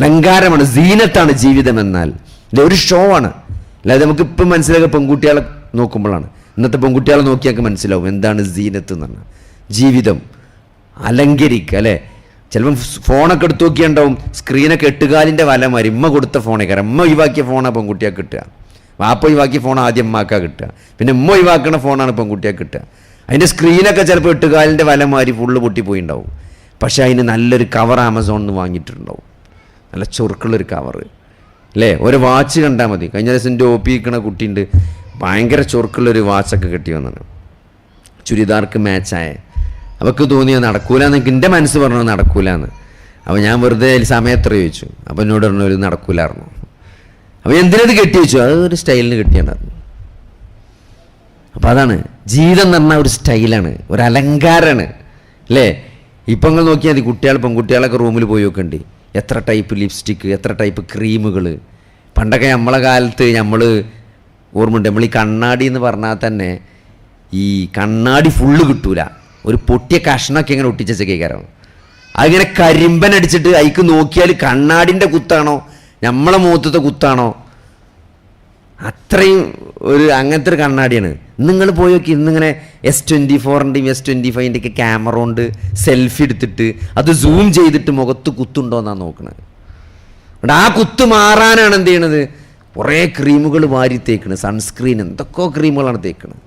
അലങ്കാരമാണ് സീനത്താണ് ജീവിതം എന്നാൽ. ഇത് ഒരു ഷോ ആണ്. അല്ലാതെ നമുക്ക് ഇപ്പം മനസ്സിലാക്കുക പെൺകുട്ടികളെ നോക്കുമ്പോഴാണ്. ഇന്നത്തെ പെൺകുട്ടികളെ നോക്കിയാൽ മനസ്സിലാവും എന്താണ് സീനത്ത് എന്ന് പറഞ്ഞാൽ. ജീവിതം. അലങ്കരിക്കുക അല്ലേ? ചിലപ്പം ഫോണൊക്കെ എടുത്ത് നോക്കിയുണ്ടാവും. സ്ക്രീനൊക്കെ എട്ടുകാലിന്റെ വല മാറി ഇമ്മ കൊടുത്ത ഫോണേ കയറി. ഇമ്മ ഒഴിവാക്കിയ ഫോണാണ് പെൺകുട്ടിയാൽ കിട്ടുക. വാപ്പ ഒഴിവാക്കിയ ഫോൺ ആദ്യം അമ്മാക്കാ കിട്ടുക. പിന്നെ ഉമ്മ ഒഴിവാക്കുന്ന ഫോണാണ് പെൺകുട്ടിയാൽ കിട്ടുക. അതിന്റെ സ്ക്രീനൊക്കെ ചിലപ്പോൾ എട്ടുകാലിന്റെ വല മാറി ഫുള്ള് പൊട്ടിപ്പോയിണ്ടാവും. പക്ഷേ അതിന് നല്ലൊരു കവർ ആമസോണിൽ നിന്ന് വാങ്ങിയിട്ടുണ്ടാവും. നല്ല ചുറുക്കുള്ളൊരു കവർ അല്ലേ ഒരു വാച്ച് കണ്ടാൽ മതി. കഴിഞ്ഞ ദിവസം എന്റെ ഒ പി നിൽക്കുന്ന കുട്ടിയുണ്ട്. ഭയങ്കര ചുറുക്കുള്ളൊരു വാച്ചൊക്കെ കിട്ടി വന്നത് ചുരിദാർക്ക് മാച്ചായ അവൾക്ക് തോന്നിയ നടക്കൂല എന്ന് എന്റെ മനസ്സ് പറഞ്ഞു നടക്കൂല എന്ന് അപ്പോൾ ഞാൻ വെറുതെ അതിൽ സമയം എത്ര ചോദിച്ചു അപ്പോൾ എന്നോട് പറഞ്ഞു ഒരു നടക്കൂലായിരുന്നു അപ്പോൾ എന്തിനത് കെട്ടി വെച്ചു? അത് ഒരു സ്റ്റൈലിന് കെട്ടിയാണ് അപ്പോൾ അതാണ്. ജീവിതം എന്ന് പറഞ്ഞാൽ ഒരു സ്റ്റൈലാണ് ഒരു അലങ്കാരമാണ് അല്ലേ ഇപ്പം നിങ്ങൾ നോക്കിയാൽ മതി. കുട്ടികൾ പെൺകുട്ടികളൊക്കെ റൂമിൽ പോയി നോക്കണ്ട്. എത്ര ടൈപ്പ് ലിപ്സ്റ്റിക്ക് എത്ര ടൈപ്പ് ക്രീമുകൾ പണ്ടൊക്കെ നമ്മളെ കാലത്ത് നമ്മൾ ഓർമ്മയുണ്ട് നമ്മൾ ഈ കണ്ണാടി എന്ന് പറഞ്ഞാൽ തന്നെ ഈ കണ്ണാടി ഫുള്ള് കിട്ടൂല. ഒരു പൊട്ടിയ കഷ്ണമൊക്കെ ഇങ്ങനെ ഒട്ടിച്ച കേൾക്കാറാണ് അതിങ്ങനെ കരിമ്പൻ അടിച്ചിട്ട് അതിക്ക് നോക്കിയാൽ കണ്ണാടിന്റെ കുത്താണോ? നമ്മളെ മുഖത്തത്തെ കുത്താണോ? അത്രയും ഒരു അങ്ങനത്തെ ഒരു കണ്ണാടിയാണ്. നിങ്ങൾ പോയി നോക്കി ഇന്നിങ്ങനെ എസ് ട്വന്റി ഫോറിന്റെയും എസ് ട്വന്റി ഫൈവിന്റെ ഒക്കെ ക്യാമറ കൊണ്ട് സെൽഫി എടുത്തിട്ട് അത് സൂം ചെയ്തിട്ട് മുഖത്ത് കുത്തുണ്ടോ എന്നാണ് നോക്കണത് അവിടെ ആ കുത്ത് മാറാനാണ് എന്ത് ചെയ്യണത്? കുറേ ക്രീമുകൾ വാരി തേക്കണ് സൺസ്ക്രീൻ എന്തൊക്കെ ക്രീമുകളാണ് തേക്കണത്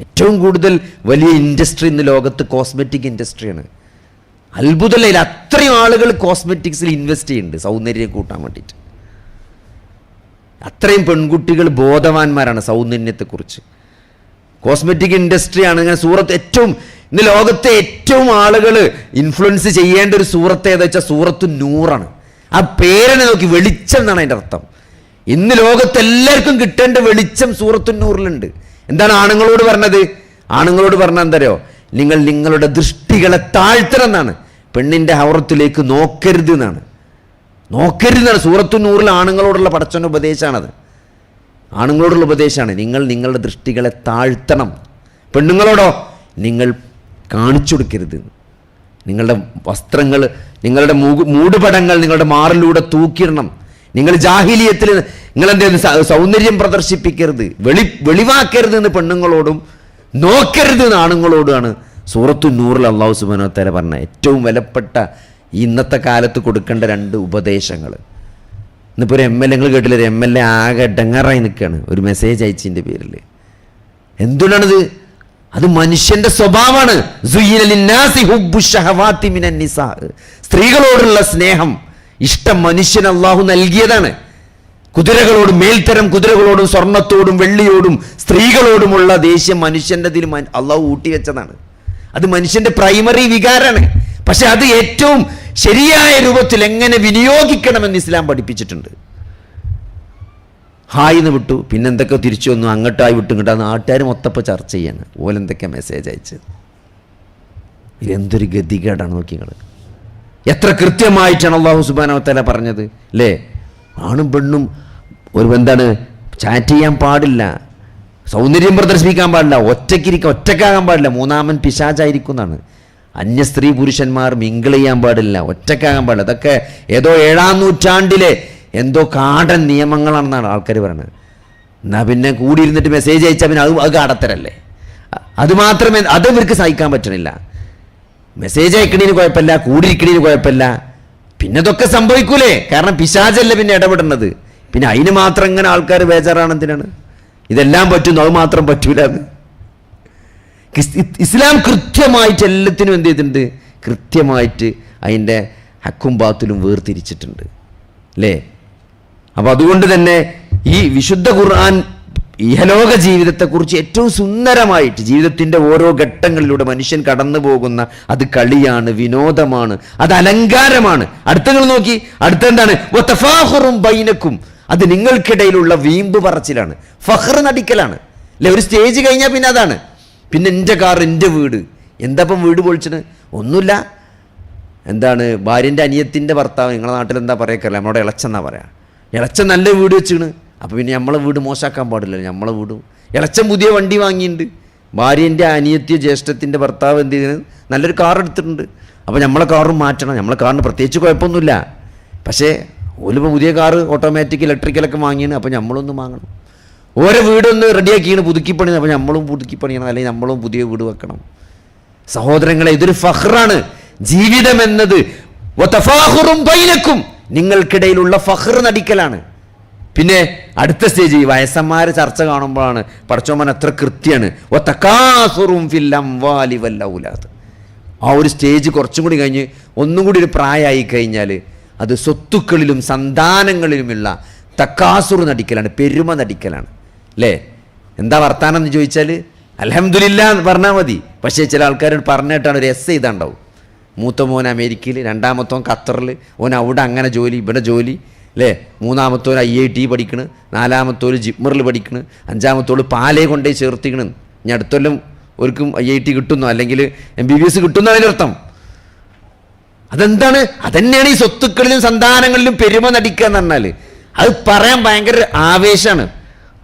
ഏറ്റവും കൂടുതൽ വലിയ ഇൻഡസ്ട്രി ഇന്ന് ലോകത്ത് കോസ്മെറ്റിക് ഇൻഡസ്ട്രിയാണ് അത്ഭുതമല്ല അത്രയും ആളുകൾ കോസ്മെറ്റിക്സിൽ ഇൻവെസ്റ്റ് ചെയ്യുന്നുണ്ട്. സൗന്ദര്യം കൂട്ടാൻ വേണ്ടിയിട്ട്. അത്രയും പെൺകുട്ടികൾ ബോധവാന്മാരാണ് സൗന്ദര്യത്തെക്കുറിച്ച്. കോസ്മെറ്റിക് ഇൻഡസ്ട്രിയാണ് ഇങ്ങനെ സൂറത്ത് ഏറ്റവും ഇന്ന് ലോകത്തെ ഏറ്റവും ആളുകൾ ഇൻഫ്ലുവൻസ് ചെയ്യേണ്ട ഒരു സൂറത്ത് ഏതാ വെച്ചാൽ സൂറത്ത് നൂറാണ്. ആ പേരിനെ നോക്കി വെളിച്ചം എന്നാണ് അതിന്റെ അർത്ഥം. ഇന്ന് ലോകത്ത് എല്ലാവർക്കും കിട്ടേണ്ട വെളിച്ചം സൂറത്തു നൂറിലുണ്ട്. എന്താണ് ആണുങ്ങളോട് പറഞ്ഞത്? ആണുങ്ങളോട് പറഞ്ഞ എന്തറിയോ നിങ്ങൾ നിങ്ങളുടെ ദൃഷ്ടികളെ താഴ്ത്തണം എന്നാണ്. പെണ്ണിന്റെ ഹൗറത്തിലേക്ക് നോക്കരുത് എന്നാണ്. നോക്കരുതെന്നാണ്. സൂറത്തു നൂറിൽ ആണുങ്ങളോടുള്ള പടച്ചന്റെ ഉപദേശമാണത്. ആണുങ്ങളോടുള്ള ഉപദേശമാണ്. നിങ്ങൾ നിങ്ങളുടെ ദൃഷ്ടികളെ താഴ്ത്തണം. പെണ്ണുങ്ങളോടോ നിങ്ങൾ കാണിച്ചു കൊടുക്കരുത്. നിങ്ങളുടെ വസ്ത്രങ്ങൾ നിങ്ങളുടെ മൂടുപടങ്ങൾ നിങ്ങളുടെ മാറിലൂടെ തൂക്കിയിടണം. നിങ്ങൾ ജാഹിലിയത്തിൽ നിങ്ങൾ സൗന്ദര്യം പ്രദർശിപ്പിക്കരുത്. വെളി വെളിവാക്കരുത് എന്ന് പെണ്ണുങ്ങളോടും നോക്കരുത് എന്ന് ആണുങ്ങളോടുമാണ് സൂറത്തു നൂറിൽ അള്ളാഹു സുബനോത്തര പറഞ്ഞ ഏറ്റവും വിലപ്പെട്ട ഈ ഇന്നത്തെ കാലത്ത് കൊടുക്കേണ്ട രണ്ട് ഉപദേശങ്ങൾ. ഇന്നിപ്പോൾ ഒരു എം എൽ എങ്ങൾ കേട്ടില്ല? ഒരു എം എൽ എ ആകെ ഡങ്ങറായി നിൽക്കുകയാണ്. ഒരു മെസ്സേജ് അയച്ചതിന്റെ പേരിൽ. എന്തുകൊണ്ടാണിത്? അത് മനുഷ്യന്റെ സ്വഭാവമാണ്. സ്ത്രീകളോടുള്ള സ്നേഹം ഇഷ്ടം മനുഷ്യൻ അള്ളാഹു നൽകിയതാണ്. കുതിരകളോടും മേൽത്തരം കുതിരകളോടും സ്വർണത്തോടും വെള്ളിയോടും സ്ത്രീകളോടുമുള്ള ദേഷ്യം മനുഷ്യന്റെ അതിൽ അള്ളാഹു ഊട്ടിവെച്ചതാണ്. അത് മനുഷ്യന്റെ പ്രൈമറി വികാരമാണ്. പക്ഷെ അത് ഏറ്റവും ശരിയായ രൂപത്തിൽ എങ്ങനെ വിനിയോഗിക്കണമെന്ന് ഇസ്ലാം പഠിപ്പിച്ചിട്ടുണ്ട്. ഹായ് എന്ന് വിട്ടു പിന്നെന്തൊക്കെ തിരിച്ചു വന്നു അങ്ങോട്ടായി വിട്ടു ഇങ്ങോട്ടാ നാട്ടുകാർ മൊത്തപ്പോൾ ചർച്ച ചെയ്യാണ്. ഓലെന്തൊക്കെ മെസ്സേജ് അയച്ചത്? ഇതെന്തൊരു ഗതികേടാണ് നോക്കി നിങ്ങൾ എത്ര കൃത്യമായിട്ടാണ് അള്ളാഹു സുബാനവത്തല പറഞ്ഞത് അല്ലേ ആണും പെണ്ണും ഒരു എന്താണ് ചാറ്റ് ചെയ്യാൻ പാടില്ല. സൗന്ദര്യം പ്രദർശിപ്പിക്കാൻ പാടില്ല. ഒറ്റയ്ക്കിരിക്കാൻ ഒറ്റക്കാകാൻ പാടില്ല. മൂന്നാമൻ പിശാചായിരിക്കും എന്നാണ്. അന്യ സ്ത്രീ പുരുഷന്മാർ മിങ്കിൾ ചെയ്യാൻ പാടില്ല ഒറ്റക്കാകാൻ പാടില്ല. അതൊക്കെ ഏതോ ഏഴാം നൂറ്റാണ്ടിലെ എന്തോ കാടൻ നിയമങ്ങളാണെന്നാണ് ആൾക്കാർ പറയുന്നത് എന്നാൽ പിന്നെ കൂടിയിരുന്നിട്ട് മെസ്സേജ് അയച്ചാൽ പിന്നെ അത് അത് കാടത്തരല്ലേ? അത് മാത്രമേ അത് ഇവർക്ക് സഹിക്കാൻ പറ്റണില്ല. മെസ്സേജ് അയക്കണേന് കുഴപ്പമില്ല കൂടിയിരിക്കണേന് കുഴപ്പമില്ല. പിന്നെ ഇതൊക്കെ സംഭവിക്കൂലേ? കാരണം പിശാചല്ലേ പിന്നെ ഇടപെടുന്നത് പിന്നെ അതിന് മാത്രം ഇങ്ങനെ ആൾക്കാർ ബേജാറാണ് എന്തിനാണ് ഇതെല്ലാം പറ്റുന്നു അത് മാത്രം പറ്റൂല എന്ന് ക്രിസ്- ഇ- ഇസ്ലാം കൃത്യമായിട്ട് എല്ലാത്തിനും എന്ത് ചെയ്തിട്ടുണ്ട്? കൃത്യമായിട്ട് അതിന്റെ ഹക്കും ബാത്തിലും വേർതിരിച്ചിട്ടുണ്ട്. അല്ലേ? അപ്പോൾ അതുകൊണ്ട് തന്നെ ഈ വിശുദ്ധ ഖുർആൻ ഇഹലോക ജീവിതത്തെക്കുറിച്ച് ഏറ്റവും സുന്ദരമായിട്ട് ജീവിതത്തിന്റെ ഓരോ ഘട്ടങ്ങളിലൂടെ മനുഷ്യൻ കടന്നു പോകുന്ന അത് കളിയാണ് വിനോദമാണ് അത് അലങ്കാരമാണ്. അടുത്തങ്ങൾ നോക്കി. അടുത്ത എന്താണ് വതഫാഖുറും ബൈനക്കും. അത് നിങ്ങൾക്കിടയിലുള്ള വീമ്പ് പറച്ചിലാണ്. ഫഹർ നടിക്കലാണ്. അല്ലെ? ഒരു സ്റ്റേജ് കഴിഞ്ഞാൽ പിന്നെ അതാണ്. പിന്നെ എന്റെ കാർ എന്റെ വീട്. എന്താപ്പം വീട് പൊളിച്ചത്? ഒന്നുമില്ല. എന്താണ് ഭാര്യന്റെ അനിയത്തിന്റെ ഭർത്താവ് നിങ്ങളുടെ നാട്ടിൽ എന്താ പറയക്കല്ല നമ്മുടെ ഇളച്ചെന്നാ പറയാം. ഇളച്ച നല്ല വീട് വെച്ചാണ്. അപ്പോൾ പിന്നെ നമ്മളെ വീട് മോശമാക്കാൻ പാടില്ല നമ്മളെ വീട്. ഇളച്ച പുതിയ വണ്ടി വാങ്ങിയിട്ടുണ്ട് ഭാര്യന്റെ അനിയത്തിയ ജ്യേഷ്ഠത്തിന്റെ ഭർത്താവ് എന്ത് ചെയ്യുന്നത് നല്ലൊരു കാർ എടുത്തിട്ടുണ്ട്. അപ്പോൾ നമ്മളെ കാറും മാറ്റണം. നമ്മളെ കാറിന് പ്രത്യേകിച്ച് കുഴപ്പമൊന്നുമില്ല. പക്ഷേ ഓലിപ്പോൾ പുതിയ കാറ് ഓട്ടോമാറ്റിക് ഇലക്ട്രിക്കലൊക്കെ വാങ്ങിയാണ്. അപ്പോൾ നമ്മളൊന്നും വാങ്ങണം. ഓരോ വീടൊന്ന് റെഡിയാക്കിയാണ് പുതുക്കി പണിയുന്നത് അപ്പോൾ നമ്മളും പുതുക്കി പണിയണം അല്ലെങ്കിൽ നമ്മളും പുതിയ വീട് വെക്കണം. സഹോദരങ്ങളെ ഇതൊരു ഫഹ്റാണ് ജീവിതം എന്നത് ബൈനക്കും. നിങ്ങൾക്കിടയിലുള്ള ഫഹ്ർ നടിക്കലാണ്. പിന്നെ അടുത്ത സ്റ്റേജ് ഈ വയസ്സന്മാരെ ചർച്ച കാണുമ്പോഴാണ് പടച്ചോമൻ അത്ര കൃത്യമാണ് ഫിൽ അംവാലി വൽ ഔലാദ്. ആ ഒരു സ്റ്റേജ് കുറച്ചും കൂടി കഴിഞ്ഞ് ഒന്നും കൂടി ഒരു പ്രായമായി കഴിഞ്ഞാൽ അത് സ്വത്തുക്കളിലും സന്താനങ്ങളിലുമുള്ള തക്കാസുർ നടിക്കലാണ് പെരുമ നടിക്കലാണ്. അല്ലേ എന്താ വർത്താനം എന്ന് ചോദിച്ചാൽ അലഹമില്ല എന്ന് പറഞ്ഞാൽ മതി. പക്ഷേ ചില ആൾക്കാരോട് പറഞ്ഞിട്ടാണ് ഒരു എസ് ചെയ്താണ്ടാവും മൂത്ത മോൻ അമേരിക്കയിൽ രണ്ടാമത്തോൻ ഖത്തറിൽ ഓൻ അവിടെ അങ്ങനെ ജോലി ഇവിടെ ജോലി അല്ലേ മൂന്നാമത്തോൻ ഐ ഐ ടി പഠിക്കണ് നാലാമത്തോൽ ജിപ്മറിൽ പഠിക്കണ് അഞ്ചാമത്തോൾ പാലേ കൊണ്ടേ ചേർത്തിക്കണ്. ഇനി അടുത്തൊല്ലം ഒരിക്കും ഐ ഐ ടി കിട്ടുന്നോ? അല്ലെങ്കിൽ എം ബി ബി എസ് കിട്ടുന്നോ അതിനർത്ഥം അതെന്താണ്? അതന്നെയാണ് ഈ സ്വത്തുക്കളിലും സന്താനങ്ങളിലും പെരുമ നടിക്കുക എന്ന് പറഞ്ഞാൽ അത് പറയാൻ ഭയങ്കര ആവേശമാണ്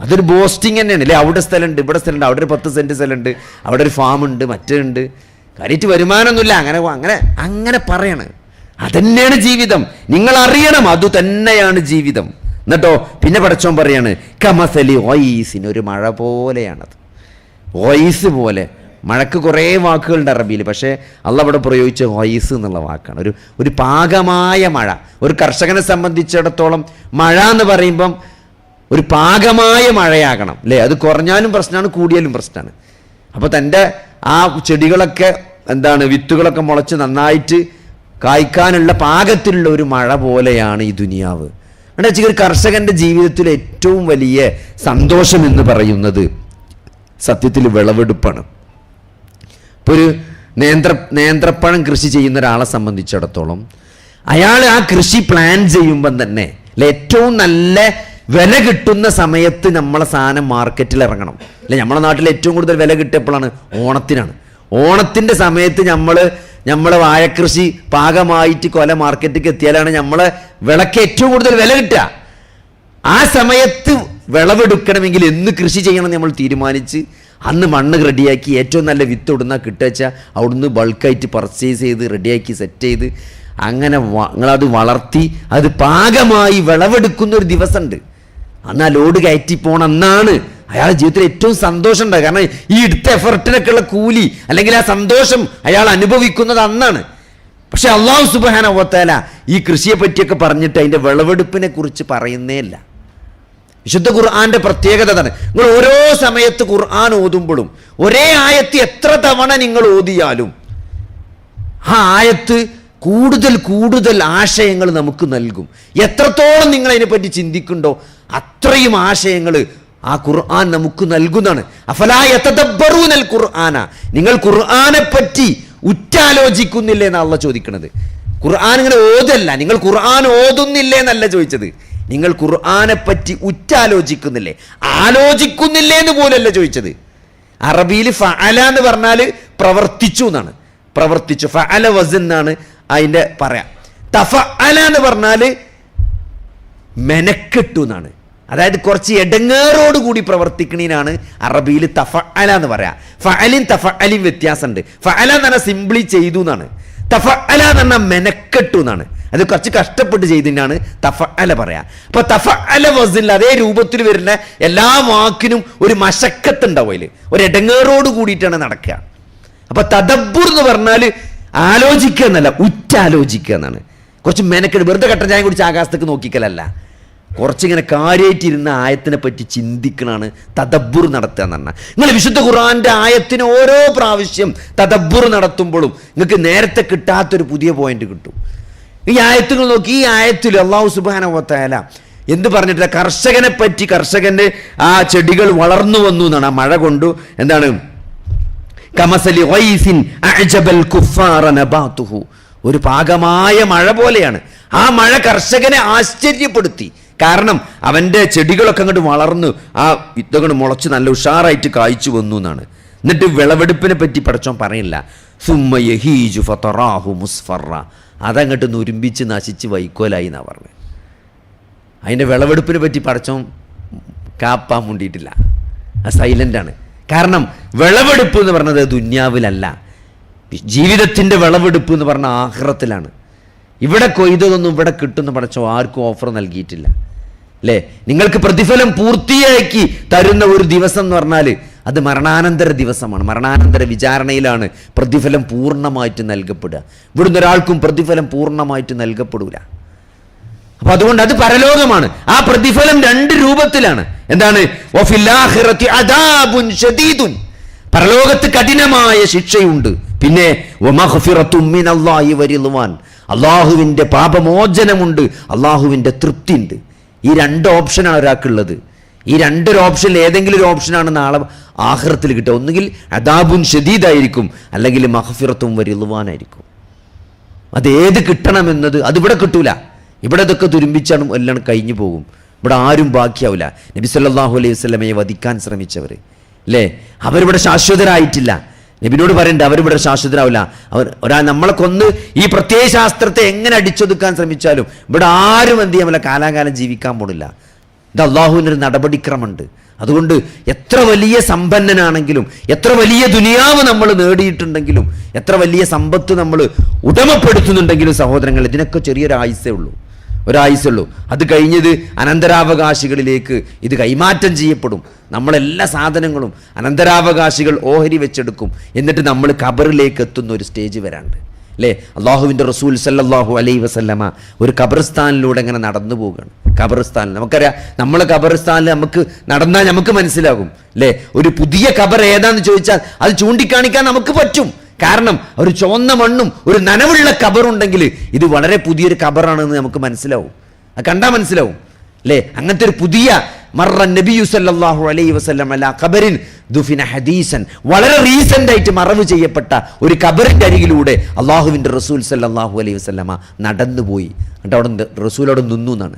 അതൊരു ബോസ്റ്റിംഗ് തന്നെയാണ്. അല്ലേ അവിടെ സ്ഥലമുണ്ട് ഇവിടെ സ്ഥലമുണ്ട് അവിടെ ഒരു പത്ത് സെന്റ് സ്ഥലമുണ്ട് അവിടെ ഒരു ഫാം ഉണ്ട് മറ്റുണ്ട് കാര്യമായിട്ട് വരുമാനമൊന്നുമില്ല. അങ്ങനെ അങ്ങനെ അങ്ങനെ പറയണ്. അതന്നെയാണ് ജീവിതം. നിങ്ങൾ അറിയണം അത് തന്നെയാണ് ജീവിതം. എന്നിട്ടോ പിന്നെ പടച്ചോൻ പറയാണ് കമസലി ഓയീസിന് ഒരു മഴ പോലെയാണത്. ഓയിസ് പോലെ. മഴക്ക് കുറേ വാക്കുകളുണ്ട് അറബിയിൽ പക്ഷേ അല്ല അവിടെ പ്രയോഗിച്ച വോയിസ് എന്നുള്ള വാക്കാണ്. ഒരു ഒരു പാകമായ മഴ. ഒരു കർഷകനെ സംബന്ധിച്ചിടത്തോളം മഴ എന്ന് പറയുമ്പം ഒരു പാകമായ മഴയാകണം അല്ലേ? അത് കുറഞ്ഞാലും പ്രശ്നമാണ് കൂടിയാലും പ്രശ്നമാണ്. അപ്പോൾ തന്റെ ആ ചെടികളൊക്കെ എന്താണ് വിത്തുകളൊക്കെ മുളച്ച് നന്നായിട്ട് കായ്ക്കാനുള്ള പാകത്തിലുള്ള ഒരു മഴ പോലെയാണ് ഈ ദുനിയാവ്. എന്താ വെച്ചാൽ ഒരു കർഷകന്റെ ജീവിതത്തിൽ ഏറ്റവും വലിയ സന്തോഷം എന്ന് പറയുന്നത് സത്യത്തിൽ വിളവെടുപ്പാണ്. ഇപ്പോൾ ഒരു നേന്ത്ര നേന്ത്രപ്പഴം കൃഷി ചെയ്യുന്ന ഒരാളെ സംബന്ധിച്ചിടത്തോളം അയാൾ ആ കൃഷി പ്ലാൻ ചെയ്യുമ്പം തന്നെ ഏറ്റവും നല്ല വില കിട്ടുന്ന സമയത്ത് നമ്മളെ സാധനം മാർക്കറ്റിൽ ഇറങ്ങണം. അല്ലെ നമ്മളെ നാട്ടിൽ ഏറ്റവും കൂടുതൽ വില കിട്ടിയപ്പോഴാണ് ഓണത്തിനാണ്. ഓണത്തിന്റെ സമയത്ത് നമ്മൾ നമ്മളെ വാഴക്കൃഷി പാകമായിട്ട് കൊല മാർക്കറ്റിലേക്ക് എത്തിയാലാണ് നമ്മളെ വിളക്ക് ഏറ്റവും കൂടുതൽ വില കിട്ടുക. ആ സമയത്ത് വിളവെടുക്കണമെങ്കിൽ എന്ന് കൃഷി ചെയ്യണമെന്ന് നമ്മൾ തീരുമാനിച്ച് അന്ന് മണ്ണ് റെഡിയാക്കി ഏറ്റവും നല്ല വിത്ത് ഇടുന്ന കിട്ടുവച്ചാൽ അവിടുന്ന് ബൾക്കായിട്ട് പർച്ചേസ് ചെയ്ത് റെഡിയാക്കി സെറ്റ് ചെയ്ത് അങ്ങനെ നിങ്ങളത് വളർത്തി അത് പാകമായി വിളവെടുക്കുന്ന ഒരു ദിവസമുണ്ട്. അന്ന് ആ ലോഡ് കയറ്റി പോകണം എന്നാണ്. അയാളുടെ ജീവിതത്തിൽ ഏറ്റവും സന്തോഷം ഉണ്ടാകുക കാരണം ഈ എടുത്ത എഫർട്ടിനൊക്കെ ഉള്ള കൂലി അല്ലെങ്കിൽ ആ സന്തോഷം അയാൾ അനുഭവിക്കുന്നത് അന്നാണ്. പക്ഷെ അള്ളാഹു സുബാന ഓത്തേല ഈ കൃഷിയെ പറ്റിയൊക്കെ പറഞ്ഞിട്ട് അതിന്റെ വിളവെടുപ്പിനെ കുറിച്ച് പറയുന്നേ ഇല്ല. വിശുദ്ധ ഖുർആന്റെ പ്രത്യേകത തന്നെ നിങ്ങൾ ഓരോ സമയത്ത് ഖുർആൻ ഓതുമ്പോഴും ഒരേ ആയത്ത് എത്ര തവണ നിങ്ങൾ ഓതിയാലും ആ ആയത്ത് കൂടുതൽ കൂടുതൽ ആശയങ്ങൾ നമുക്ക് നൽകും. എത്രത്തോളം നിങ്ങൾ അതിനെപ്പറ്റി ചിന്തിക്കുന്നുണ്ടോ അത്രയും ആശയങ്ങൾ ആ ഖുർആൻ നമുക്ക് നൽകുന്നതാണ്. അഫലായത്തബറൂനൽ ഖുർആന. നിങ്ങൾ ഖുർആനെ പറ്റി ഉറ്റാലോചിക്കുന്നില്ലേ എന്നാണല്ലോ ചോദിക്കുന്നത് ഖുർആൻ ഇങ്ങനെ ഓതല്ല. നിങ്ങൾ ഖുർആൻ ഓതുന്നില്ലേ എന്നല്ല ചോദിച്ചത്. നിങ്ങൾ ഖുർആനെ പറ്റി ഉറ്റാലോചിക്കുന്നില്ലേ? ആലോചിക്കുന്നില്ലേ എന്ന് പോലല്ല ചോദിച്ചത്. അറബിയിൽ ഫഅല എന്ന് പറഞ്ഞാൽ പ്രവർത്തിച്ചു എന്നാണ്. പ്രവർത്തിച്ചു. ഫഅല വസ് എന്നാണ് അതിന്റെ പറയാം. തഫ അല എന്ന് പറഞ്ഞാൽ മെനക്കെട്ടു എന്നാണ്. അതായത് കുറച്ച് എടങ്ങേറോട് കൂടി പ്രവർത്തിക്കണീനാണ് അറബിയിൽ തഫ അല എന്ന് പറയാം. ഫഅലിൻ തഫഅലിൻ വ്യത്യാസമുണ്ട്. ഫഅല എന്ന് പറഞ്ഞാൽ സിംപ്ലി ചെയ്തു എന്നാണ്. തഫഅല എന്ന് പറഞ്ഞാൽ മെനക്കെട്ടു എന്നാണ്. അത് കുറച്ച് കഷ്ടപ്പെട്ട് ചെയ്തതിനാണ് തഫഅല പറയാ. അപ്പൊ തഫഅല വസിൽ അതേ രൂപത്തിൽ വരുന്ന എല്ലാ വാക്കിനും ഒരു മശക്കത്ത് ഉണ്ടാവും അതിൽ ഒരു ഇടങ്ങേറോട് കൂടിയിട്ടാണ് നടക്കുക. അപ്പൊ തദബ്ബുർ എന്ന് പറഞ്ഞാൽ ആലോചിക്കുക എന്നല്ല ഉറ്റാലോചിക്കുക എന്നാണ്. കുറച്ച് മെനക്കെട്ട്. വെറുതെ കട്ടൻ ഞാൻ കുടിച്ച് ആകാശത്തേക്ക് നോക്കിക്കലല്ല. കുറച്ചിങ്ങനെ കാര്യമായിട്ടിരുന്ന ആയത്തിനെ പറ്റി ചിന്തിക്കണാണ് തദബ്ബുർ നടത്തുക എന്ന് പറഞ്ഞാൽ. നിങ്ങൾ വിശുദ്ധ ഖുർആന്റെ ആയത്തിന് ഓരോ പ്രാവശ്യം തദബ്ബുർ നടത്തുമ്പോഴും നിങ്ങൾക്ക് നേരത്തെ കിട്ടാത്തൊരു പുതിയ പോയിന്റ് കിട്ടും. ഈ ആയത്തുകൾ നോക്കി ഈ ആയത്തിൽ അള്ളാഹു സുബാന ഓത്തായാല എന്ത് പറഞ്ഞിട്ടില്ല? കർഷകനെ പറ്റി കർഷകന്റെ ആ ചെടികൾ വളർന്നു വന്നു എന്നാണ്. ആ മഴ കൊണ്ടു എന്താണ്? കമസലി കുഫാറ നബാത്തുഹു. ഒരു പാകമായ മഴ പോലെയാണ്. ആ മഴ കർഷകനെ ആശ്ചര്യപ്പെടുത്തി. കാരണം അവന്റെ ചെടികളൊക്കെ അങ്ങോട്ട് വളർന്നു ആ വിത്തങ്ങോട്ട് മുളച്ച് നല്ല ഉഷാറായിട്ട് കായ്ച്ചു വന്നു എന്നാണ്. എന്നിട്ട് വിളവെടുപ്പിനെ പറ്റി പഠിച്ചോൻ പറയില്ല. സുമ്മ യഹീജു ഫതറാഹു മുസ്ഫറ. അതങ്ങോട്ട് നുരുമ്പിച്ച് നശിച്ച് വൈക്കോലായി എന്നാണ് പറഞ്ഞത് അതിന്റെ വിളവെടുപ്പിനെ പറ്റി പടച്ചോൻ കാപ്പാൻ മുണ്ടിയിട്ടില്ല. സൈലന്റാണ് കാരണം വിളവെടുപ്പ് എന്ന് പറഞ്ഞത് ദുന്യാവിലല്ല. ജീവിതത്തിന്റെ വിളവെടുപ്പ് എന്ന് പറഞ്ഞ ആഹ്റത്തിലാണ്. ഇവിടെ കൊയ്തതൊന്നും ഇവിടെ കിട്ടുന്ന പടച്ചോ ആർക്കും ഓഫർ നൽകിയിട്ടില്ല. അല്ലേ നിങ്ങൾക്ക് പ്രതിഫലം പൂർത്തിയാക്കി തരുന്ന ഒരു ദിവസം എന്ന് പറഞ്ഞാൽ അത് മരണാനന്തര ദിവസമാണ്. മരണാനന്തര വിചാരണയിലാണ് പ്രതിഫലം പൂർണമായിട്ട് നൽകപ്പെടുക. ഇവിടുന്ന് ഒരാൾക്കും പ്രതിഫലം പൂർണമായിട്ട് നൽകപ്പെടൂല. അപ്പൊ അതുകൊണ്ട് അത് പരലോകമാണ്. ആ പ്രതിഫലം രണ്ട് രൂപത്തിലാണ്. എന്താണ്. പരലോകത്ത് കഠിനമായ ശിക്ഷയുണ്ട്. പിന്നെ അള്ളാഹുവിന്റെ പാപമോചനമുണ്ട് അള്ളാഹുവിന്റെ തൃപ്തി ഉണ്ട് ഈ രണ്ട് ഓപ്ഷനാണ് ഒരാൾക്കുള്ളത്. ഈ രണ്ടൊരു ഓപ്ഷനിൽ ഏതെങ്കിലും ഒരു ഓപ്ഷനാണ് നാളെ ആഹ്റത്തിൽ കിട്ടുക. ഒന്നുകിൽ അദാബുൻ ഷദീദായിരിക്കും അല്ലെങ്കിൽ മഹഫിറത്തും വരിളുവാനായിരിക്കും അത് ഏത് കിട്ടണമെന്നത് അതിവിടെ കിട്ടൂല. ഇവിടെ ഇതൊക്കെ തുരുമ്പിച്ചാണ് എല്ലാം കഴിഞ്ഞു പോകും. ഇവിടെ ആരും ബാക്കിയാവില്ല. നബി സല്ലല്ലാഹു അലൈഹി വസല്ലമയെ വധിക്കാൻ ശ്രമിച്ചവർ അല്ലേ? അവരിവിടെ ശാശ്വതരായിട്ടില്ല. നബിനോട് പറയണ്ട അവരിവിടെ ശാശ്വതരാവില്ല. അവർ ഒരാൾ നമ്മളെ കൊന്ന് ഈ പ്രത്യയ ശാസ്ത്രത്തെ എങ്ങനെ അടിച്ചൊതുക്കാൻ ശ്രമിച്ചാലും ഇവിടെ ആരും എന്ത് ചെയ്യാൻ കാലാകാലം ജീവിക്കാൻ പോണില്ല. ഇത് അള്ളാഹുവിന്റെ ഒരു നടപടിക്രമമുണ്ട്. അതുകൊണ്ട് എത്ര വലിയ സമ്പന്നനാണെങ്കിലും എത്ര വലിയ ദുനിയാവ് നമ്മൾ നേടിയിട്ടുണ്ടെങ്കിലും എത്ര വലിയ സമ്പത്ത് നമ്മൾ ഉടമപ്പെടുത്തുന്നുണ്ടെങ്കിലും സഹോദരങ്ങൾ ഇതിനൊക്കെ ചെറിയൊരു ആയുസേ ഉള്ളൂ. ഒരായുസുള്ളൂ അത് കഴിഞ്ഞത് അനന്തരാവകാശികളിലേക്ക് ഇത് കൈമാറ്റം ചെയ്യപ്പെടും. നമ്മളെല്ലാ സാധനങ്ങളും അനന്തരാവകാശികൾ ഓഹരി വെച്ചെടുക്കും. എന്നിട്ട് നമ്മൾ ഖബറിലേക്ക് എത്തുന്ന ഒരു സ്റ്റേജ് വരാണ്ട് അല്ലേ? അള്ളാഹുവിന്റെ റസൂൽ സല്ലാഹു അലൈ വസല്ലമ ഒരു ഖബർസ്ഥാനിലൂടെ ഇങ്ങനെ നടന്നു പോവുകയാണ്. ഖബർസ്ഥാനിൽ നമുക്കറിയാം നമ്മളെ ഖബർസ്ഥാനിൽ നമുക്ക് നടന്നാൽ നമുക്ക് മനസ്സിലാകും. അല്ലേ? ഒരു പുതിയ ഖബർ ഏതാന്ന് ചോദിച്ചാൽ അത് ചൂണ്ടിക്കാണിക്കാൻ നമുക്ക് പറ്റും. കാരണം ഒരു ചുവന്ന മണ്ണും ഒരു നനവുള്ള കബറുണ്ടെങ്കിൽ ഇത് വളരെ പുതിയൊരു കബറാണെന്ന് നമുക്ക് മനസ്സിലാവും. അത് കണ്ടാൽ മനസ്സിലാവും. അല്ലേ? അങ്ങനത്തെ ഒരു പുതിയ മറ നബിയു സല്ലല്ലാഹു അലൈ വസ്ലം അല്ല ഖബരിൻ ദുഫിന ഹദീസൻ. വളരെ റീസെന്റ് ആയിട്ട് മറവ് ചെയ്യപ്പെട്ട ഒരു കബറിന്റെ അരികിലൂടെ അള്ളാഹുവിന്റെ റസൂൽ സല്ലാഹു അലൈഹി വസ്ലമ നടന്നുപോയി. എന്നിട്ട് അവിടെ റസൂൽ അവിടെ നിന്നു എന്നാണ്.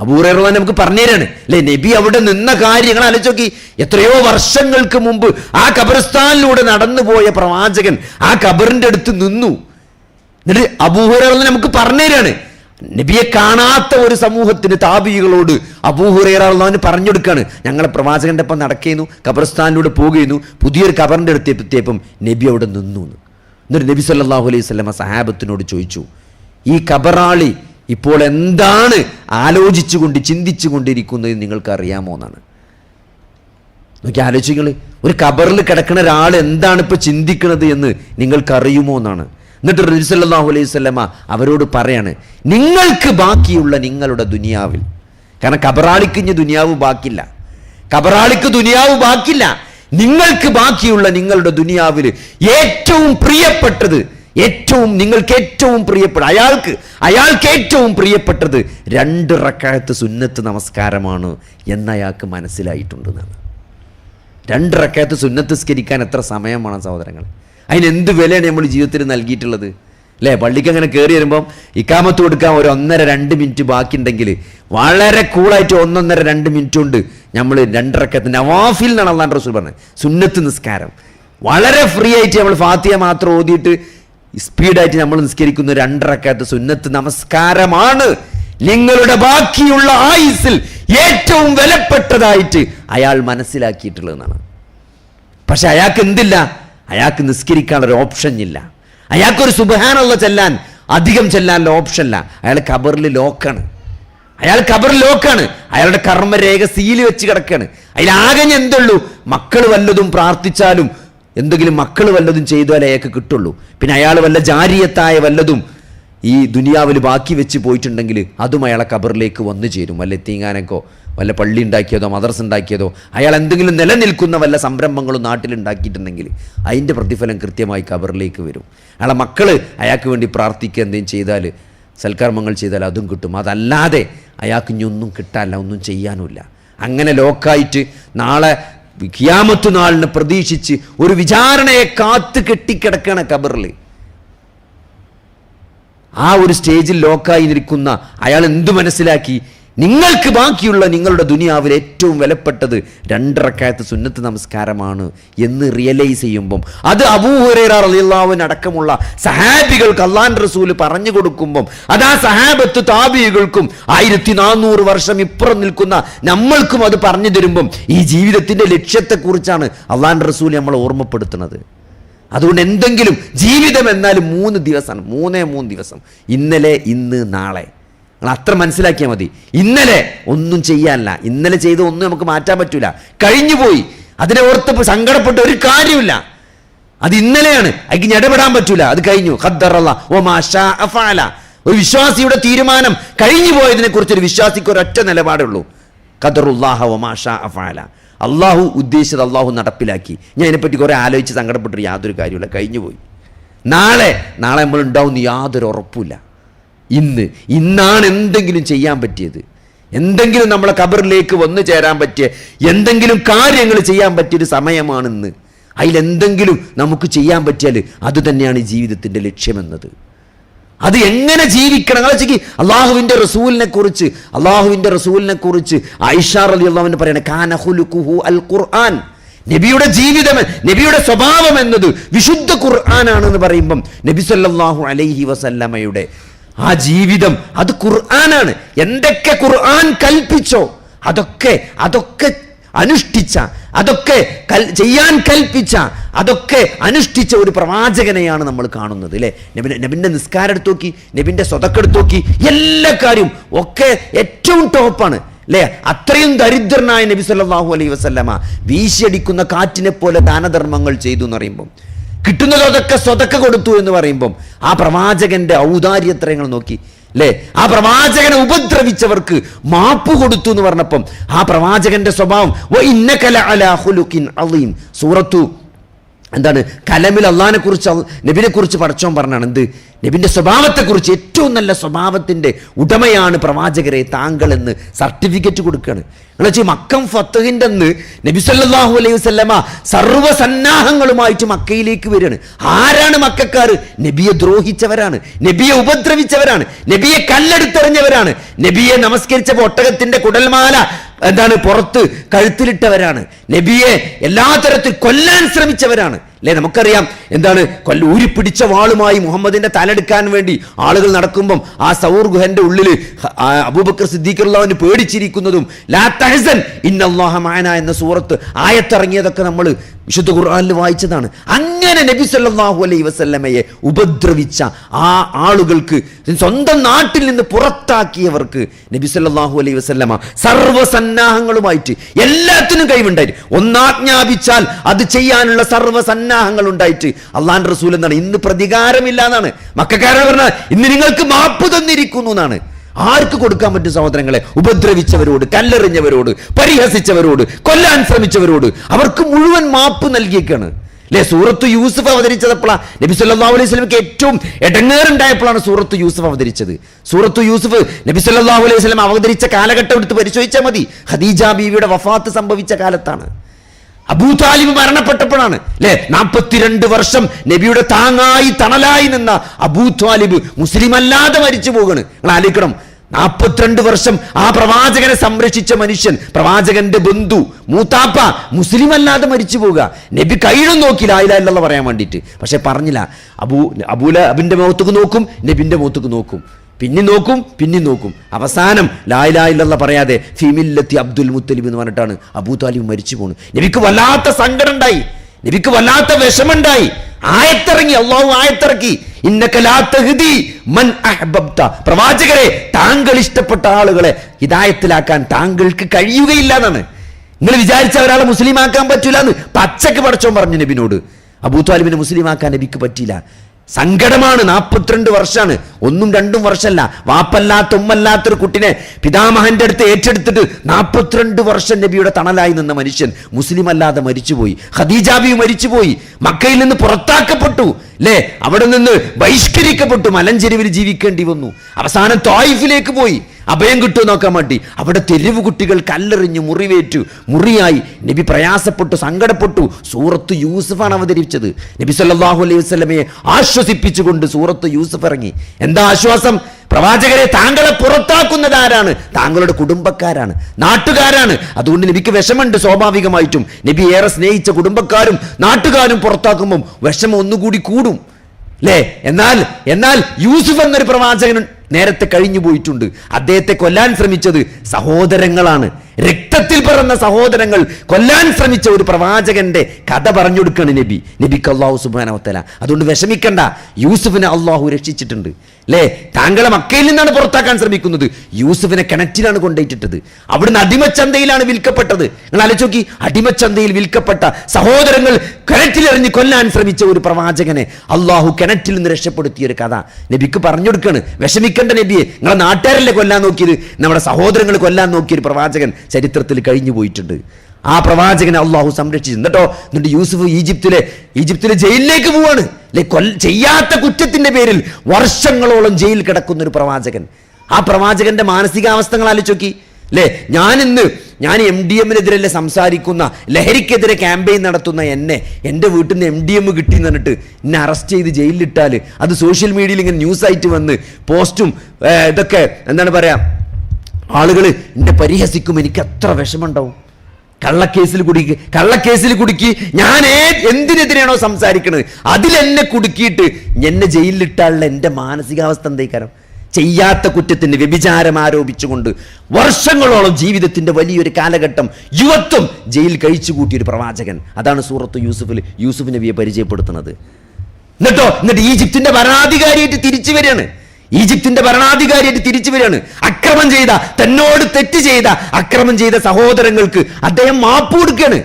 അബൂറഹ്മാൻ നമുക്ക് പറഞ്ഞുതരാണ്. അല്ലെ നബി അവിടെ നിന്ന കാര്യങ്ങൾ ആലോചിച്ച് എത്രയോ വർഷങ്ങൾക്ക് മുമ്പ് ആ ഖബർസ്ഥാനിലൂടെ നടന്നുപോയ പ്രവാചകൻ ആ കബറിന്റെ അടുത്ത് നിന്നു. എന്നിട്ട് അബൂഹുറ നമുക്ക് പറഞ്ഞുതരാണ്. നബിയെ കാണാത്ത ഒരു സമൂഹത്തിന് താപികളോട് അബൂഹുറേറാന്ന് പറഞ്ഞെടുക്കാണ് ഞങ്ങളെ പ്രവാചകന്റെ ഒപ്പം നടക്കുന്നു കബർസ്ഥാനിലൂടെ പോകുന്നു പുതിയൊരു കബറിന്റെ അടുത്ത് എത്തിയപ്പം നബി അവിടെ നിന്നു എന്ന്. എന്നിട്ട് നബി സല്ലാഹു അലൈഹി വസല്ലമ സഹാബത്തിനോട് ചോദിച്ചു ഈ ഖബറാളി ഇപ്പോൾ എന്താണ് ആലോചിച്ചുകൊണ്ട് ചിന്തിച്ചു കൊണ്ടിരിക്കുന്നത് നിങ്ങൾക്ക് അറിയാമോ എന്നാണ് നോക്കി ആലോചിക്കുക ഒരു കബറിൽ കിടക്കുന്ന ഒരാൾ എന്താണ് ഇപ്പോൾ ചിന്തിക്കുന്നത് എന്ന് നിങ്ങൾക്കറിയുമോ എന്നാണ്. എന്നിട്ട് റസൂലുള്ളാഹു അലൈഹി സ്വല്ല അവരോട് പറയാണ് നിങ്ങൾക്ക് ബാക്കിയുള്ള നിങ്ങളുടെ ദുനിയാവിൽ കാരണം കബറാളിക്ക് ഇനി ദുനിയാവ് ബാക്കില്ല കബറാളിക്ക് ദുനിയാവ് ബാക്കില്ല നിങ്ങൾക്ക് ബാക്കിയുള്ള നിങ്ങളുടെ ദുനിയാവിൽ ഏറ്റവും പ്രിയപ്പെട്ടത് ഏറ്റവും നിങ്ങൾക്ക് ഏറ്റവും പ്രിയപ്പെട്ട അയാൾക്ക് അയാൾക്ക് ഏറ്റവും പ്രിയപ്പെട്ടത് രണ്ട് റക്കായത്ത് സുന്നത്ത് നമസ്കാരമാണ് എന്നയാൾക്ക് മനസ്സിലായിട്ടുണ്ട് മനസ്സിലായിട്ടുണ്ടെന്നാണ്. രണ്ട് റക്കായത്ത് സുന്നത്ത് സ്കരിക്കാൻ എത്ര സമയമാണ് സഹോദരങ്ങൾ അതിന് എന്ത് വിലയാണ് നമ്മൾ ജീവിതത്തിൽ നൽകിയിട്ടുള്ളത്? അല്ലേ? പള്ളിക്ക് അങ്ങനെ കയറി വരുമ്പം ഇക്കാമത്ത് കൊടുക്കാൻ ഒരു ഒന്നര രണ്ട് മിനിറ്റ് ബാക്കിയുണ്ടെങ്കിൽ വളരെ കൂളായിട്ട് ഒന്നൊന്നര രണ്ട് മിനിറ്റ് കൊണ്ട് നമ്മൾ രണ്ടരക്കത്ത് നവാഫിൽ അള്ളാൻ റസൂൽ പറഞ്ഞത്. സുന്നത്ത് നിസ്കാരം. വളരെ ഫ്രീ ആയിട്ട് നമ്മൾ ഫാത്തിയ മാത്രം ഓതിയിട്ട് സ്പീഡായിട്ട് നമ്മൾ നിസ്കരിക്കുന്ന രണ്ടറക്കത്ത് സുന്നത്ത് നമസ്കാരമാണ്. നിങ്ങളുടെ ബാക്കിയുള്ള ആയുസിൽ ഏറ്റവും വിലപ്പെട്ടതായിട്ട് അയാൾ മനസ്സിലാക്കിയിട്ടുള്ളതെന്നാണ്. പക്ഷെ അയാൾക്ക് എന്തില്ല? അയാൾക്ക് നിസ്കരിക്കാനുള്ള ഓപ്ഷൻ ഇല്ല. അയാൾക്കൊരു സുബഹാനുള്ള ചെല്ലാൻ അധികം ചെല്ലാനുള്ള ഓപ്ഷൻ ഇല്ല. അയാൾ കബറിൽ ലോക്കാണ്. അയാൾ കബറിൽ ലോക്കാണ്. അയാളുടെ കർമ്മരേഖ സീൽ വെച്ച് കിടക്കാണ്. അതിലാകെ എന്തുള്ളൂ? മക്കൾ വല്ലതും പ്രാർത്ഥിച്ചാലും എന്തെങ്കിലും മക്കൾ വല്ലതും ചെയ്താലേ അയാൾക്ക് കിട്ടുള്ളൂ. പിന്നെ അയാൾ വല്ല ജാരിയത്തായ വല്ലതും ഈ ദുനിയാവിൽ ബാക്കി വെച്ച് പോയിട്ടുണ്ടെങ്കിൽ അതും അയാളെ കബറിലേക്ക് വന്നു ചേരും. വല്ല തീങ്ങാനക്കോ വല്ല പള്ളി ഉണ്ടാക്കിയതോ മദർസ് ഉണ്ടാക്കിയതോ അയാൾ എന്തെങ്കിലും നിലനിൽക്കുന്ന വല്ല സംരംഭങ്ങളും നാട്ടിലുണ്ടാക്കിയിട്ടുണ്ടെങ്കിൽ അതിന്റെ പ്രതിഫലം കൃത്യമായി കബറിലേക്ക് വരും. അയാളെ മക്കൾ അയാൾക്ക് വേണ്ടി പ്രാർത്ഥിക്കുക എന്തെങ്കിലും ചെയ്താൽ സൽക്കർമ്മങ്ങൾ ചെയ്താൽ അതും കിട്ടും. അതല്ലാതെ അയാൾക്ക് ഇനി ഒന്നും കിട്ടാനില്ല ഒന്നും ചെയ്യാനുമില്ല. അങ്ങനെ ലോക്കായിട്ട് നാളെ ഖിയാമത്ത് നാളിന് പ്രതീക്ഷിച്ച് ഒരു വിചാരണയെ കാത്ത് കെട്ടിക്കിടക്കണ ഖബറിൽ ആ ഒരു സ്റ്റേജിൽ ലോക്കായി നിൽക്കുന്ന അയാൾ എന്തു മനസ്സിലാക്കി? നിങ്ങൾക്ക് ബാക്കിയുള്ള നിങ്ങളുടെ ദുനിയാവിൽ ഏറ്റവും വിലപ്പെട്ടത് രണ്ടറക്കായത്ത് സുന്നത്ത് നമസ്കാരമാണ് എന്ന് റിയലൈസ് ചെയ്യുമ്പം. അത് അബൂഹുറേറാവിൻ അടക്കമുള്ള സഹാബികൾക്ക് അള്ളാൻ റസൂൽ പറഞ്ഞു കൊടുക്കുമ്പം അത് ആ സഹാബത്ത് താബികൾക്കും ആയിരത്തി നാനൂറ് വർഷം ഇപ്പുറം നിൽക്കുന്ന നമ്മൾക്കും അത് പറഞ്ഞു തരുമ്പം ഈ ജീവിതത്തിന്റെ ലക്ഷ്യത്തെക്കുറിച്ചാണ് അള്ളാൻ റസൂൽ നമ്മളെ ഓർമ്മപ്പെടുത്തുന്നത്. അതുകൊണ്ട് എന്തെങ്കിലും ജീവിതം എന്നാലും മൂന്ന് ദിവസമാണ് മൂന്നേ മൂന്ന് ദിവസം ഇന്നലെ ഇന്ന് നാളെ. നിങ്ങൾ അത്ര മനസ്സിലാക്കിയാൽ മതി. ഇന്നലെ ഒന്നും ചെയ്യാനല്ല. ഇന്നലെ ചെയ്ത ഒന്നും നമുക്ക് മാറ്റാൻ പറ്റൂല. കഴിഞ്ഞു പോയി. അതിനെ ഓർത്ത് സങ്കടപ്പെട്ട ഒരു കാര്യമില്ല അത് ഇന്നലെയാണ്. അതിന് ഇടപെടാൻ പറ്റൂല. അത് കഴിഞ്ഞു. ഖദ്ദറല്ലാ. ഓ മാഷാ. ഒരു വിശ്വാസിയുടെ തീരുമാനം കഴിഞ്ഞു പോയതിനെ കുറിച്ച് ഒരു വിശ്വാസിക്ക് ഒരൊറ്റ നിലപാടേ ഉള്ളൂ ഖദറുല്ലാഹ ഓ മാഷാ അഫഅല. അള്ളാഹു ഉദ്ദേശിച്ചത് അള്ളാഹു നടപ്പിലാക്കി. ഞാൻ അതിനെപ്പറ്റി കുറെ ആലോചിച്ച് സങ്കടപ്പെട്ടിട്ട് യാതൊരു കാര്യമില്ല കഴിഞ്ഞു പോയി. നാളെ നാളെ നമ്മൾ ഉണ്ടാവും യാതൊരു ഉറപ്പില്ല ഇന്ന്. ഇന്നാണ് എന്തെങ്കിലും ചെയ്യാൻ പറ്റിയത്. എന്തെങ്കിലും നമ്മളെ കബറിലേക്ക് വന്നു ചേരാൻ പറ്റിയ എന്തെങ്കിലും കാര്യങ്ങൾ ചെയ്യാൻ പറ്റിയൊരു സമയമാണിന്ന്. അതിലെന്തെങ്കിലും നമുക്ക് ചെയ്യാൻ പറ്റിയാൽ അതുതന്നെയാണ് ജീവിതത്തിന്റെ ലക്ഷ്യമെന്നത്. അത് എങ്ങനെ ജീവിക്കണം? ആലോചിക്ക് അള്ളാഹുവിന്റെ റസൂലിനെ കുറിച്ച് അള്ളാഹുവിന്റെ റസൂലിനെ കുറിച്ച് ഐഷാർ അലി അള്ളാഹുവിന്റെ പറയണേ കാനഹുലുക്കുഹു അൽ ഖുർആൻ നബിയുടെ ജീവിതം നബിയുടെ സ്വഭാവം എന്നത് വിശുദ്ധ ഖുർആനാണെന്ന് പറയുമ്പം നബി സല്ലാഹു അലൈഹി വസല്ലമയുടെ ആ ജീവിതം അത് ഖുർആനാണ്. എന്തൊക്കെ ഖുർആൻ കൽപ്പിച്ചോ അതൊക്കെ അതൊക്കെ അനുഷ്ഠിച്ച അതൊക്കെ ചെയ്യാൻ കൽപ്പിച്ച അതൊക്കെ അനുഷ്ഠിച്ച ഒരു പ്രവാചകനെയാണ് നമ്മൾ കാണുന്നത് അല്ലേ നബി നബിന്റെ നിസ്കാരം എടുത്തു നോക്കി നബിന്റെ സ്വതക്കെടുത്ത് നോക്കി എല്ലാ കാര്യവും ഒക്കെ ഏറ്റവും ടോപ്പാണ് അല്ലേ അത്രയും ദരിദ്രനായ നബി സല്ലാഹു അലൈഹി വസല്ലമ വീശിയടിക്കുന്ന കാറ്റിനെ പോലെ ദാനധർമ്മങ്ങൾ ചെയ്തു എന്ന് പറയുമ്പം കിട്ടുന്നത് സ്വതക്ക് കൊടുത്തു എന്ന് പറയുമ്പം ആ പ്രവാചകന്റെ ഔദാര്യത്രയങ്ങൾ നോക്കി. അല്ലേ ആ പ്രവാചകനെ ഉപദ്രവിച്ചവർക്ക് മാപ്പ് കൊടുത്തു എന്ന് പറഞ്ഞപ്പം ആ പ്രവാചകന്റെ സ്വഭാവം "വ ഇന്നക ലഅലാ ഖുലുഖിൻ സൂറത്തു എന്താണ്? കലമിൽ അള്ളഹാനെ കുറിച്ച് നബിനെ കുറിച്ച് പഠിച്ചോൻ പറഞ്ഞാണ് എന്ത്? നബിന്റെ സ്വഭാവത്തെക്കുറിച്ച് ഏറ്റവും നല്ല സ്വഭാവത്തിന്റെ ഉടമയാണ് പ്രവാചകരെ താങ്കൾ എന്ന് സർട്ടിഫിക്കറ്റ് കൊടുക്കുകയാണ്. എന്നുവെച്ചാൽ മക്കം ഫത്തഹിന്റെ അന്ന് നബി സല്ലല്ലാഹു അലൈഹി വസല്ലമ സർവസന്നാഹങ്ങളുമായിട്ട് മക്കയിലേക്ക് വരികയാണ്. ആരാണ് മക്കാർ നബിയെ ദ്രോഹിച്ചവരാണ് നബിയെ ഉപദ്രവിച്ചവരാണ് നബിയെ കല്ലെടുത്തെറിഞ്ഞവരാണ് നബിയെ നമസ്കരിച്ച ഒട്ടകത്തിന്റെ കുടൽമാല എന്താണ് പുറത്ത് കഴുത്തിലിട്ടവരാണ് നബിയെ എല്ലാ തരത്തിൽ കൊല്ലാൻ ശ്രമിച്ചവരാണ്. അല്ലേ? നമുക്കറിയാം എന്താണ്? കൊല്ല ഊരിപ്പിടിച്ച വാളുമായി മുഹമ്മദിന്റെ തലെടുക്കാൻ വേണ്ടി ആളുകൾ നടക്കുമ്പം ആ സൗർ ഗുഹന്റെ ഉള്ളിൽ അബൂബക്കർ സിദ്ദീഖുള്ളവന് പേടിച്ചിരിക്കുന്നതും ലാ തഹസൻ ഇന്നല്ലാഹ മഅന എന്ന സൂറത്ത് ആയത്തിറങ്ങിയതൊക്കെ നമ്മൾ വിശുദ്ധ ഖുർആാനിൽ വായിച്ചതാണ്. അങ്ങനെ നബി സല്ലാഹു അലൈ വസല്ലമയെ ഉപദ്രവിച്ച ആ ആളുകൾക്ക് സ്വന്തം നാട്ടിൽ നിന്ന് പുറത്താക്കിയവർക്ക് നബി സല്ലാഹു അലൈ വസല്ലമ സർവസന്നാഹങ്ങളുമായിട്ട് എല്ലാത്തിനും കഴിവുണ്ടായി. ഒന്നാജ്ഞാപിച്ചാൽ അത് ചെയ്യാനുള്ള സർവസന്നാഹങ്ങൾ ഉണ്ടായിട്ട് അള്ളാൻ റസൂൽ എന്നാണ് ഇന്ന് പ്രതികാരമില്ല എന്നാണ്. മക്കാരെ പറഞ്ഞാൽ ഇന്ന് നിങ്ങൾക്ക് മാപ്പ് തന്നിരിക്കുന്നു എന്നാണ്. ആർക്ക് കൊടുക്കാൻ പറ്റും സഹോദരങ്ങളെ? ഉപദ്രവിച്ചവരോട് കല്ലെറിഞ്ഞവരോട് പരിഹസിച്ചവരോട് കൊല്ലാൻ ശ്രമിച്ചവരോട് അവർക്ക് മുഴുവൻ മാപ്പ് നൽകിയേക്കാണ്. അല്ലെ സൂറത്ത് യൂസഫ് അവതരിച്ചതപ്പോഴാണ് നബി സല്ലാ അലൈഹി സ്വലമിക്ക് ഏറ്റവും ഇടങ്ങേറുണ്ടായപ്പോഴാണ് സൂറത്ത് യൂസഫ് അവതരിച്ചത്. സൂറത്ത് യൂസഫ് നബി സല്ലാ അലൈഹി സ്വലം അവതരിച്ച കാലഘട്ടം എടുത്ത് പരിശോധിച്ചാൽ മതി. ഖദീജ ബീവിയുടെ വഫാത്ത് സംഭവിച്ച കാലത്താണ്. അബൂ താലിബ് മരണപ്പെട്ടപ്പോഴാണ്. അല്ലെ നാൽപ്പത്തിരണ്ട് വർഷം നബിയുടെ താങ്ങായി തണലായി നിന്ന അബൂ താലിബ് മുസ്ലിം അല്ലാതെ മരിച്ചു പോകണ് നിങ്ങൾ ആലോചിക്കണം. നാൽപ്പത്തിരണ്ട് വർഷം ആ പ്രവാചകനെ സംരക്ഷിച്ച മനുഷ്യൻ പ്രവാചകന്റെ ബന്ധു മൂത്താപ്പ മുസ്ലിം അല്ലാതെ മരിച്ചു പോവുക. നബി കൈഴും നോക്കില്ല ആയില്ല പറയാൻ വേണ്ടിയിട്ട്. പക്ഷെ പറഞ്ഞില്ല അബൂ അബൂല അബിന്റെ മുഖത്തേക്ക് നോക്കും നബിന്റെ മുഖത്തേക്ക് നോക്കും. പിന്നെ നോക്കും പിന്നെ നോക്കും. അവസാനം ലായിലായില്ല പറയാതെ ഫിമില്ലത്തി അബ്ദുൽ മുത്തലിബ് എന്ന് പറഞ്ഞിട്ടാണ് അബൂ താലിബ് മരിച്ചു പോണു നബിക്ക് വല്ലാത്ത സങ്കടം ഉണ്ടായി നബിക്ക് വല്ലാത്ത വിഷമുണ്ടായി ആയത്തിറങ്ങി അള്ളാഹു ആയത്തിറക്കി. പ്രവാചകരെ താങ്കൾ ഇഷ്ടപ്പെട്ട ആളുകളെ ഹിദായത്തിലാക്കാൻ താങ്കൾക്ക് കഴിയുകയില്ല എന്നാണ് നിങ്ങൾ വിചാരിച്ച ഒരാളെ മുസ്ലിം ആക്കാൻ പറ്റൂല എന്ന് പച്ചക്ക് പടച്ചോൻ പറഞ്ഞു നബിനോട്. അബൂ താലിബിനെ മുസ്ലിം ആക്കാൻ നബിക്ക് പറ്റിയില്ല. സങ്കടമാണ്. നാൽപ്പത്തിരണ്ട് വർഷമാണ് ഒന്നും രണ്ടും വർഷമല്ല വാപ്പല്ലാത്ത ഉമ്മല്ലാത്തൊരു കുട്ടിനെ പിതാമഹന്റെ അടുത്ത് ഏറ്റെടുത്തിട്ട് നാൽപ്പത്തിരണ്ട് വർഷം നബിയുടെ തണലായി നിന്ന മനുഷ്യൻ മുസ്ലിം അല്ലാതെ മരിച്ചുപോയി. ഖദീജാബി മരിച്ചുപോയി. മക്കയിൽ നിന്ന് പുറത്താക്കപ്പെട്ടു. അല്ലേ അവിടെ നിന്ന് ബഹിഷ്കരിക്കപ്പെട്ടു. മലഞ്ചെരുവിൽ ജീവിക്കേണ്ടി വന്നു. അവസാനം തോയിഫിലേക്ക് പോയി. അഭയം കിട്ടുമോ നോക്കാൻ വേണ്ടി. അവിടെ തെരുവ് കുട്ടികൾ കല്ലെറിഞ്ഞ് മുറിവേറ്റു. മുറിയായി. നബി പ്രയാസപ്പെട്ടു സങ്കടപ്പെട്ടു. സൂറത്ത് യൂസഫാണ് അവതരിപ്പിച്ചത്. നബി സല്ലാഹു അലൈഹി വസ്ലമയെ ആശ്വസിപ്പിച്ചുകൊണ്ട് സൂറത്ത് യൂസഫ് ഇറങ്ങി. എന്താ ആശ്വാസം? പ്രവാചകരെ താങ്കളെ പുറത്താക്കുന്നത് ആരാണ്? താങ്കളുടെ കുടുംബക്കാരാണ്. നാട്ടുകാരാണ്. അതുകൊണ്ട് നബിക്ക് വിഷമുണ്ട് സ്വാഭാവികമായിട്ടും. നബി ഏറെ സ്നേഹിച്ച കുടുംബക്കാരും നാട്ടുകാരും പുറത്താക്കുമ്പം വിഷമം ഒന്നുകൂടി കൂടും. അല്ലേ എന്നാൽ എന്നാൽ യൂസുഫ് എന്നൊരു പ്രവാചകൻ നേരത്തെ കഴിഞ്ഞു പോയിട്ടുണ്ട്. അദ്ദേഹത്തെ കൊല്ലാൻ ശ്രമിച്ചത് സഹോദരങ്ങളാണ്. രക്തത്തിൽ പിറന്ന സഹോദരങ്ങൾ കൊല്ലാൻ ശ്രമിച്ച ഒരു പ്രവാചകന്റെ കഥ പറഞ്ഞു കൊടുക്കാണ് നബി. നബിക്ക് അള്ളാഹു സുബാനവത്തല അതുകൊണ്ട് വിഷമിക്കണ്ട. യൂസുഫിനെ അള്ളാഹു രക്ഷിച്ചിട്ടുണ്ട്. അല്ലേ താങ്കളെ മക്കയിൽ നിന്നാണ് പുറത്താക്കാൻ ശ്രമിക്കുന്നത്. യൂസുഫിനെ കിണറ്റിലാണ് കൊണ്ടേറ്റിട്ടത് അവിടുന്ന് അടിമച്ചന്തയിലാണ് വിൽക്കപ്പെട്ടത്. നിങ്ങൾ ആലോചിച്ച് അടിമച്ചന്തയിൽ വിൽക്കപ്പെട്ട സഹോദരങ്ങൾ കിണറ്റിലെറിഞ്ഞ് കൊല്ലാൻ ശ്രമിച്ച ഒരു പ്രവാചകനെ അള്ളാഹു കിണറ്റിൽ നിന്ന് രക്ഷപ്പെടുത്തിയ ഒരു കഥ നബിക്ക് പറഞ്ഞു കൊടുക്കാണ് വിഷമിക്കേണ്ട നബിയെ. നിങ്ങളെ നാട്ടുകാരല്ലേ കൊല്ലാൻ നോക്കിയത്? നമ്മുടെ സഹോദരങ്ങൾ കൊല്ലാൻ നോക്കിയ ഒരു പ്രവാചകൻ ചരിത്രത്തിൽ കഴിഞ്ഞു പോയിട്ടുണ്ട്. ആ പ്രവാചകനെ അള്ളാഹു സംരക്ഷിച്ചു. എന്നിട്ടോ എന്നിട്ട് യൂസുഫ് ഈജിപ്തിലെ ഈജിപ്തിലെ ജയിലിലേക്ക് പോവാണ്. ചെയ്യാത്ത കുറ്റത്തിന്റെ പേരിൽ വർഷങ്ങളോളം ജയിലിൽ കിടക്കുന്ന ഒരു പ്രവാചകൻ. ആ പ്രവാചകന്റെ മാനസികാവസ്ഥകൾ ആലോചിക്കി അല്ലേ ഞാനിന്ന് ഞാൻ എം ഡി എമ്മിനെതിരല്ലേ സംസാരിക്കുന്ന ലഹരിക്കെതിരെ ക്യാമ്പയിൻ നടത്തുന്ന എന്നെ എന്റെ വീട്ടിൽ നിന്ന് എം ഡി എം കിട്ടി എന്ന് പറഞ്ഞിട്ട് എന്നെ അറസ്റ്റ് ചെയ്ത് ജയിലിലിട്ടാൽ അത് സോഷ്യൽ മീഡിയയിൽ ഇങ്ങനെ ന്യൂസായിട്ട് വന്ന് പോസ്റ്റും ഇതൊക്കെ എന്താണ് പറയാ ആളുകൾ എന്നെ പരിഹസിക്കും എനിക്ക് അത്ര വിഷമമുണ്ടാവും. കള്ളക്കേസിൽ കുടുക്കി കള്ളക്കേസിൽ കുടുക്കി ഞാൻ എന്തിനെതിരെയാണോ സംസാരിക്കുന്നത് അതിലെന്നെ കുടുക്കിയിട്ട് എന്നെ ജയിലിലിട്ടാളുള്ള എന്റെ മാനസികാവസ്ഥ എന്തേക്കാരം? ചെയ്യാത്ത കുറ്റത്തിന് വ്യഭിചാരം ആരോപിച്ചുകൊണ്ട് വർഷങ്ങളോളം ജീവിതത്തിന്റെ വലിയൊരു കാലഘട്ടം യുവത്വം ജയിൽ കഴിച്ചു കൂട്ടിയൊരു പ്രവാചകൻ. അതാണ് സൂറത്ത് യൂസുഫിൽ യൂസുഫ് നബിയെ പരിചയപ്പെടുത്തുന്നത്. എന്നിട്ടോ എന്നിട്ട് ഈജിപ്തിന്റെ ഭരണാധികാരിയായിട്ട് തിരിച്ചു വരികയാണ്. ഈജിപ്തിന്റെ ഭരണാധികാരിയായിട്ട് തിരിച്ചു വരികയാണ്. അക്രമം ചെയ്ത തന്നോട് തെറ്റ് ചെയ്ത അക്രമം ചെയ്ത സഹോദരങ്ങൾക്ക് അദ്ദേഹം മാപ്പ് കൊടുക്കുകയാണ്.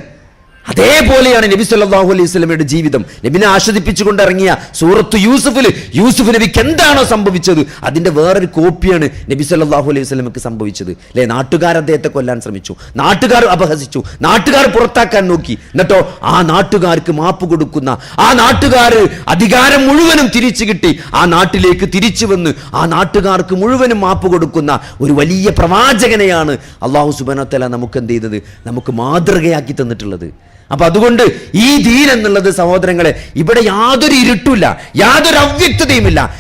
അതേപോലെയാണ് നബി സല്ലാഹു അലൈഹി വസല്ലമയുടെ ജീവിതം. നബിനെ ആസ്വദിപ്പിച്ചുകൊണ്ട് ഇറങ്ങിയ സൂറത്ത് യൂസുഫിൽ യൂസുഫ് നബിക്ക് എന്താണോ സംഭവിച്ചത്? അതിന്റെ വേറൊരു കോപ്പിയാണ് നബി സല്ലാഹു അലൈഹി വസല്ലമക്ക് സംഭവിച്ചത്. അല്ലെ? നാട്ടുകാർ അദ്ദേഹത്തെ കൊല്ലാൻ ശ്രമിച്ചു. നാട്ടുകാർ അപഹസിച്ചു. നാട്ടുകാർ പുറത്താക്കാൻ നോക്കി. എന്നിട്ടോ ആ നാട്ടുകാർക്ക് മാപ്പ് കൊടുക്കുന്ന ആ നാട്ടുകാർ അധികാരം മുഴുവനും തിരിച്ചു കിട്ടി. ആ നാട്ടിലേക്ക് തിരിച്ചു വന്ന് ആ നാട്ടുകാർക്ക് മുഴുവനും മാപ്പ് കൊടുക്കുന്ന ഒരു വലിയ പ്രവാചകനെയാണ് അള്ളാഹു സുബനത്തല നമുക്ക് എന്ത് ചെയ്തത്? നമുക്ക് മാതൃകയാക്കി തന്നിട്ടുള്ളത്. അപ്പൊ അതുകൊണ്ട് ഈ ദീൻ എന്നുള്ളത് സഹോദരങ്ങളെ ഇവിടെ യാതൊരു ഇരുട്ടുമില്ല യാതൊരു അവ്യക്തതയുമില്ല.